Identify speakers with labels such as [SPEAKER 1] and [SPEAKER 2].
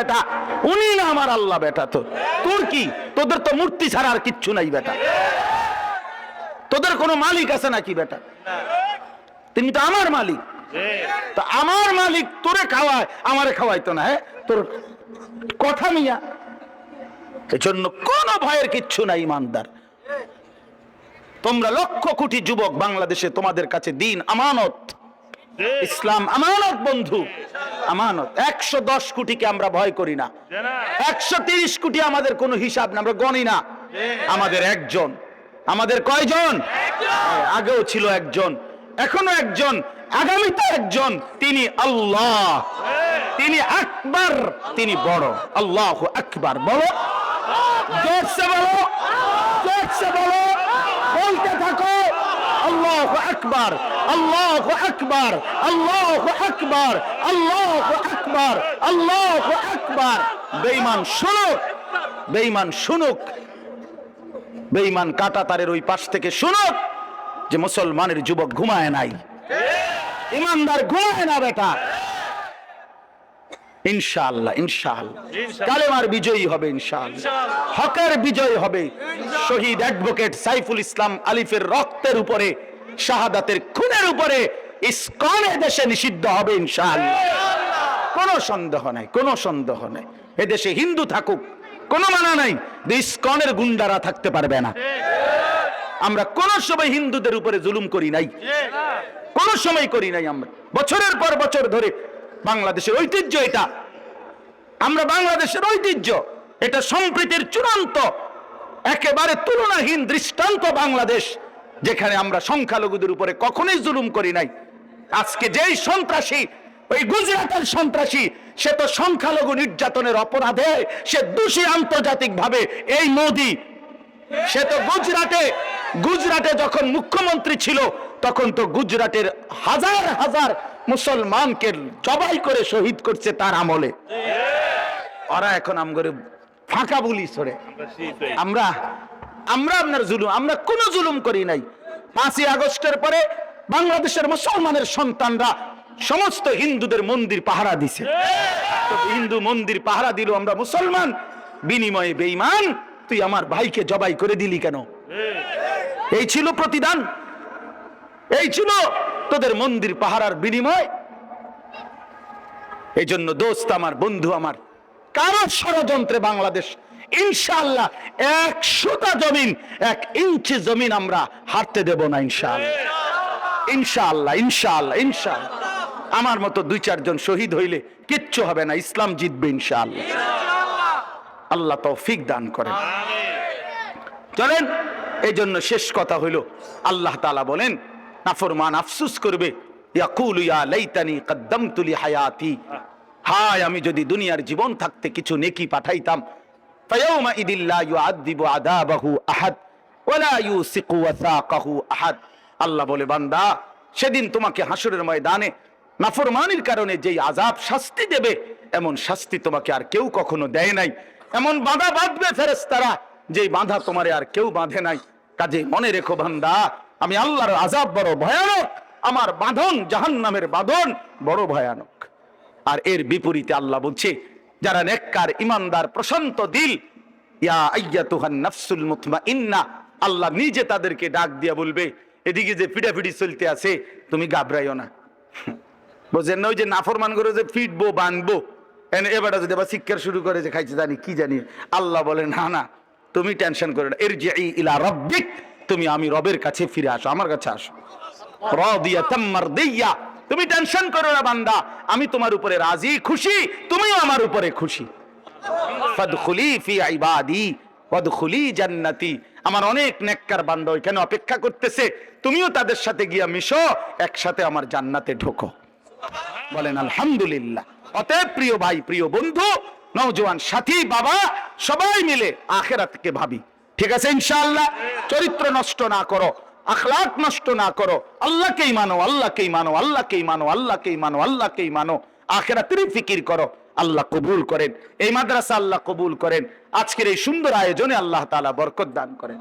[SPEAKER 1] বেটা, উনি না আমার আল্লাহ বেটা তোর। কি? তোদের তো মূর্তি ছাড়া আর কিচ্ছু নাই বেটা। তোদের কোনো মালিক আছে নাকি বেটা? তো আমার মালিক। তো আমার মালিক তোরে খাওয়ায়, আমারে খাওয়াইতো না হ্যাঁ? তোর কথা মিয়া। এজন্য কোনো ভয়ের কিচ্ছু নাই, ইমানদার। তোমরা লক্ষ কোটি যুবক বাংলাদেশে তোমাদের কাছে দিন আমানত। ইসলাম আমানত, বন্ধু। আমানত। একশো দশ কোটিকে আমরা ভয় করি না। একশো তিরিশ কোটি আমাদের কোনো হিসাব না আমরা গণি না। আমাদের একজন। আমাদের কয়জন? আগেও ছিল একজন এখনও একজন আগামীতে একজন। তিনি আল্লাহ। তিনি আকবার। তিনি বড়। আল্লাহ আকবার। বলো। বলো। বলতে থাকো। আল্লাহ আকবার আল্লাহ আকবার আল্লাহ আকবার আল্লাহ আকবার আল্লাহ আকবার। বেঈমান শুনুক বেঈমান শুনুক, বেঈমান কাটা তারের ওই পাশ থেকে শুনুক যে মুসলমানের যুবক ঘুমায় নাই। ইমানদার ঘুমায় না বেটা। ইনশাআল্লাহ ইনশাআল্লাহ। কালেমার বিজয়ী হবে ইনশাআল্লাহ। হকের বিজয় হবে। শহীদ অ্যাডভোকেট সাইফুল ইসলাম আলিফের রক্তের উপরে শাহাদাতের খুনের উপরে ইসকনে দেশে নিষিদ্ধ হবে ইনশাআল্লাহ। কোনো সন্দেহ নাই কোনো সন্দেহ নাই। এদেশে হিন্দু থাকুক কোনো মানা নাই যে ইসকনের গুন্ডারা থাকতে পারবে না। আমরা কোন সময় হিন্দুদের উপরে জুলুম করি নাই। কোন সময় করি নাই আমরা। বছরের পর বছর ধরে বাংলাদেশের ঐতিহ্য এটা। আমরা বাংলাদেশের ঐতিহ্য, এটা সম্প্রীতির চূড়ান্ত, একেবারে তুলনাহীন দৃষ্টান্ত বাংলাদেশ, যেখানে আমরা সংখ্যালঘুদের উপরে কখনোই জুলুম করি নাই। আজকে যেই সন্ত্রাসী, ওই গুজরাটের সন্ত্রাসী, সে তো সংখ্যালঘু নির্যাতনের অপরাধে, সে দোষী আন্তর্জাতিক ভাবে এই মোদি। সে তো গুজরাটে গুজরাটে যখন মুখ্যমন্ত্রী ছিল, তখন তো গুজরাটের হাজার হাজার মুসলমানকে জবাই করে শহীদ করছে তার আমলে। ওরা এখন আমগরে ফাঁকা বলি সরে আমরা আমরা আপনার জুলুম, আমরা কোনো জুলুম করি নাই। পাঁচই আগস্টের পরে বাংলাদেশের মুসলমানের সন্তানরা সমস্ত হিন্দুদের মন্দির পাহারা দিছে। হিন্দু মন্দির পাহারা দিল আমরা মুসলমান। বিনিময়ে বেঈমান, তুই আমার ভাইকে জবাই করে দিলি কেন? এই ছিল প্রতিদান। এই ছিল তোদের মন্দির পাহারার বিনিময়। এই জন্য দোস্ত আমার বন্ধু আমার কারও ষড়যন্ত্রে বাংলাদেশ ইনশাআল্লাহ এক সুতা জমিন এক ইঞ্চি জমিন আমরা হারতে দেব না ইনশাআল্লাহ। ইনশাআল্লাহ ইনশাআল্লাহ ইনশাআল্লাহ। আমার মতো দুই চারজন শহীদ হইলে কিচ্ছু হবে না ইসলাম জিতবে ইনশাআল্লাহ। আল্লাহ তৌফিক দান করেন। চলেন এই জন্য শেষ কথা হইল আল্লাহ তালা বলেন নাফরমান আফসুস করবে হায়, আমি যদি দুনিয়ার জীবন থাকতে কিছু নেকি পাঠাইতাম আল্লাহ বলে, বান্দা, সেদিন তোমাকে হাসরের ময়দানে নাফরমানির কারণে যেই আজাব শাস্তি দেবে, এমন শাস্তি তোমাকে আর কেউ কখনো দেয় নাই। এমন বাধা বাঁধবে ফেরেশতারা, যেই বাঁধা তোমারে আর কেউ বাঁধে নাই। কাজে মনে রেখো বান্দা আমি আল্লাহর আজাব বড় ভয়ানক, আমার বাঁধন জাহান্নামের বাঁধন বড় ভয়ানক। আর এর বিপরীতে আল্লাহ বলছে, যারা নেককার, ইমানদার, প্রশান্ত দিল, ইয়া আইয়াতুহান নাফসুল মুতমাইন্না, আল্লাহ নিজে তাদেরকে ডাক দিয়া বলবে, এদিকে যে পিটাপিটি চলতে আছে, তুমি ঘাবড়াইও না। বুঝেন না ওই যে নাফরমান করে যে ফিটবো, বানবো, এনে এবারে যদি আবার শিক্ষার শুরু করে যে খাইছে, জানি কি জানি, আল্লাহ বলে, না না, তুমি টেনশন করে না এর যে ইলা রব্বিক তুমি আমি রবের কাছে ফিরে আসো, আমার কাছে আসো। মারদিয়া তুমি টেনশন করো না বান্দা, আমি তোমার উপরে রাজি, খুশি, তুমিও আমার উপরে খুশি। আমার অনেক নেককার বান্দা ওইখানে অপেক্ষা করতেছে, তুমিও তাদের সাথে গিয়া মিশো, একসাথে আমার জান্নাতে ঢোকো। বলেন, আলহামদুলিল্লাহ। অতএব প্রিয় ভাই, প্রিয় বন্ধু, নওজোয়ান সাথী, বাবা, সবাই মিলে আখেরাতকে ভাবি। ঠিক আছে, ইনশাআল্লাহ। চরিত্র নষ্ট না করো, আখলাক নষ্ট না করো। আল্লাহকেই মানো আল্লাহকেই মানো আল্লাহকেই মানো আল্লাহকেই মানো আল্লাহকেই মানো। আখেরাতেরই ফিকির করো, আল্লাহ কবুল করেন। এই মাদ্রাসা আল্লাহ কবুল করেন। আজকের এই সুন্দর আয়োজনে আল্লাহ তালা বরকত দান করেন।